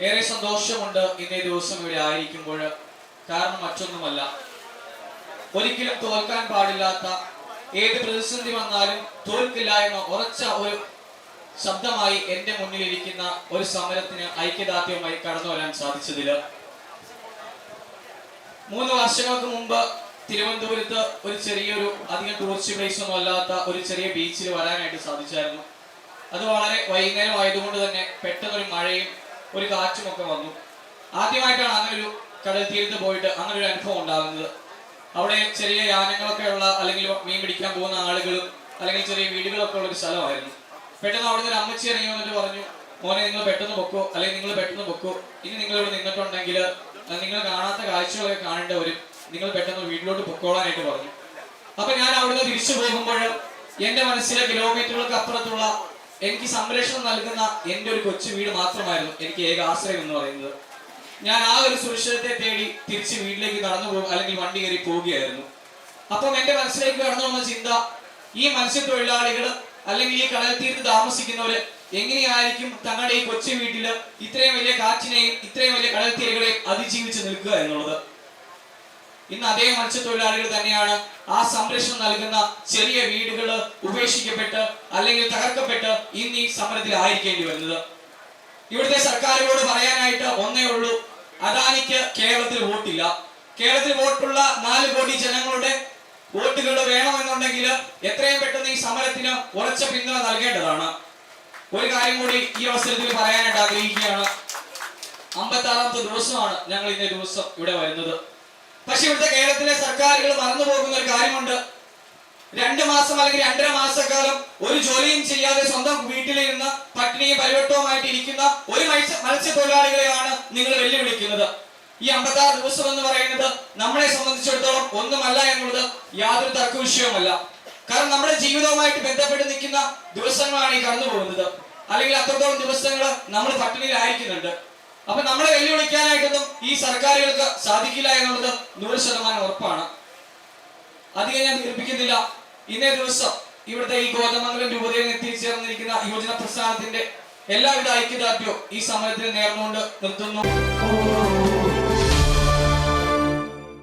ഏറെ സന്തോഷമുണ്ട് ഇന്നേ ദിവസം ഇവിടെ ആയിരിക്കുമ്പോൾ. കാരണം മറ്റൊന്നുമല്ല. ഒരിക്കലും തോൽക്കാൻ പാടില്ലാത്ത ഏത് പ്രതിസന്ധി വന്നാലും തോൽക്കില്ല എന്ന ഉറച്ച ഒരു ശബ്ദമായി എന്റെ മുന്നിൽ ഇരിക്കുന്ന ഒരു സമരത്തിന് ഐക്യദാർഢ്യവുമായി കടന്നു വരാൻ സാധിച്ചതിൽ മൂന്ന് വർഷങ്ങൾക്ക് മുമ്പ് തിരുവനന്തപുരത്ത് ഒരു ചെറിയൊരു അധികം ടൂറിസ്റ്റ് പ്ലേസ് ഒന്നും അല്ലാത്ത ഒരു ചെറിയ ബീച്ചിൽ വരാനായിട്ട് സാധിച്ചായിരുന്നു. അത് വളരെ വൈകുന്നേരം ആയതുകൊണ്ട് തന്നെ പെട്ടെന്നൊരു മഴയും ഒരു കാറ്റും ഒക്കെ വന്നു. ആദ്യമായിട്ടാണ് അങ്ങനെ ഒരു കടൽ തീരത്ത് പോയിട്ട് അങ്ങനെ ഒരു അനുഭവം ഉണ്ടാകുന്നത്. അവിടെ ചെറിയ യാനങ്ങളൊക്കെ ഉള്ള അല്ലെങ്കിൽ മീൻ പിടിക്കാൻ പോകുന്ന ആളുകളും അല്ലെങ്കിൽ ചെറിയ വീടുകളൊക്കെ ഉള്ള ഒരു സ്ഥലമായിരുന്നു. പെട്ടെന്ന് അവിടെ ഒരു അമ്മച്ചി ഇറങ്ങി വന്നിട്ട് പറഞ്ഞു മോനെ നിങ്ങൾ പെട്ടെന്ന് പൊക്കോ അല്ലെങ്കിൽ നിങ്ങൾ പെട്ടെന്ന് പൊക്കോ. ഇനി നിങ്ങൾ ഇവിടെ നിന്നിട്ടുണ്ടെങ്കിൽ നിങ്ങൾ കാണാത്ത കാഴ്ചകളൊക്കെ കാണേണ്ട വരും നിങ്ങൾ പെട്ടെന്ന് വീട്ടിലോട്ട് പൊക്കോളാനായിട്ട് പറഞ്ഞു. അപ്പൊ ഞാൻ അവിടുന്ന് തിരിച്ചു പോകുമ്പോൾ എന്റെ മനസ്സിലെ കിലോമീറ്ററുകൾക്ക് അപ്പുറത്തുള്ള എനിക്ക് സംരക്ഷണം നൽകുന്ന എന്റെ ഒരു കൊച്ചു വീട് മാത്രമായിരുന്നു എനിക്ക് ഏക ആശ്രയം എന്ന് പറയുന്നത്. ഞാൻ ആ ഒരു സുരക്ഷിതത്തെ തേടി തിരിച്ച് വീട്ടിലേക്ക് നടന്നു പോകും അല്ലെങ്കിൽ വണ്ടി കയറി പോവുകയായിരുന്നു അപ്പം എന്റെ മനസ്സിലേക്ക് കടന്നു വന്ന ചിന്ത ഈ മത്സ്യത്തൊഴിലാളികൾ അല്ലെങ്കിൽ ഈ കടൽ തീരത്ത് താമസിക്കുന്നവര് എങ്ങനെയായിരിക്കും തങ്ങളുടെ ഈ കൊച്ചു വീട്ടിൽ ഇത്രയും വലിയ കാറ്റിനെയും ഇത്രയും വലിയ കടൽ തീരകളെയും അതിജീവിച്ച് നിൽക്കുക എന്നുള്ളത്? ഇന്ന് അതേ മത്സ്യത്തൊഴിലാളികൾ തന്നെയാണ് ആ സംരക്ഷണം നൽകുന്ന ചെറിയ വീടുകൾ ഉപേക്ഷിക്കപ്പെട്ട് അല്ലെങ്കിൽ തകർക്കപ്പെട്ട് ഇന്ന് ഈ സമരത്തിൽ ആയിരിക്കേണ്ടി വരുന്നത്. ഇവിടുത്തെ സർക്കാരുകളോട് പറയാനായിട്ട് ഒന്നേ ഉള്ളൂ. അദാനിക്ക് കേരളത്തിൽ വോട്ടില്ല. കേരളത്തിൽ വോട്ടുള്ള നാല് കോടി ജനങ്ങളുടെ വോട്ടുകൾ വേണമെന്നുണ്ടെങ്കിൽ എത്രയും പെട്ടെന്ന് ഈ സമരത്തിന് ഉറച്ച പിന്തുണ നൽകേണ്ടതാണ്. ഒരു കാര്യം കൂടി ഈ അവസരത്തിൽ പറയാനായിട്ട് ആഗ്രഹിക്കുകയാണ്. അമ്പത്തി ആറാമത്തെ ദിവസമാണ് ഞങ്ങൾ ഇന്നേ ദിവസം ഇവിടെ വരുന്നത്. പക്ഷെ ഇവിടുത്തെ കേരളത്തിലെ സർക്കാരുകൾ മറന്നു പോകുന്ന ഒരു കാര്യമുണ്ട്. രണ്ട് മാസം അല്ലെങ്കിൽ രണ്ടര മാസക്കാലം ഒരു ജോലിയും ചെയ്യാതെ സ്വന്തം വീട്ടിലിരുന്ന് പട്ടിണിയും പരിവട്ടവുമായിട്ട് ഇരിക്കുന്ന ഒരു മത്സ്യ മത്സ്യത്തൊഴിലാളികളെയാണ് നിങ്ങൾ വെല്ലുവിളിക്കുന്നത്. ഈ അമ്പത്താറ് ദിവസം എന്ന് പറയുന്നത് നമ്മളെ സംബന്ധിച്ചിടത്തോളം ഒന്നുമല്ല എന്നുള്ളത് യാതൊരു തർക്ക വിഷയവുമല്ല. കാരണം നമ്മുടെ ജീവിതവുമായിട്ട് ബന്ധപ്പെട്ട് നിൽക്കുന്ന ദിവസങ്ങളാണ് ഈ കടന്നു പോകുന്നത് അല്ലെങ്കിൽ അത്രത്തോളം ദിവസങ്ങൾ നമ്മൾ പട്ടിണിയിലായിരിക്കുന്നുണ്ട്. അപ്പൊ നമ്മളെ വെല്ലുവിളിക്കാനായിട്ടൊന്നും ഈ സർക്കാരുകൾക്ക് സാധിക്കില്ല എന്നുള്ളത് നൂറ് ശതമാനം ഉറപ്പാണ്. അധികം ഞാൻ ദീർഘിക്കുന്നില്ല ഇന്നേ ദിവസം ഇവിടുത്തെ ഈ ഗോതമംഗലം രൂപതയിൽ എത്തിച്ചേർന്നിരിക്കുന്ന യുവജന പ്രസ്ഥാനത്തിന്റെ എല്ലാവിധ ഐക്യദാർഢ്യവും ഈ സമരത്തിൽ നേർന്നുകൊണ്ട് നിർത്തുന്നു.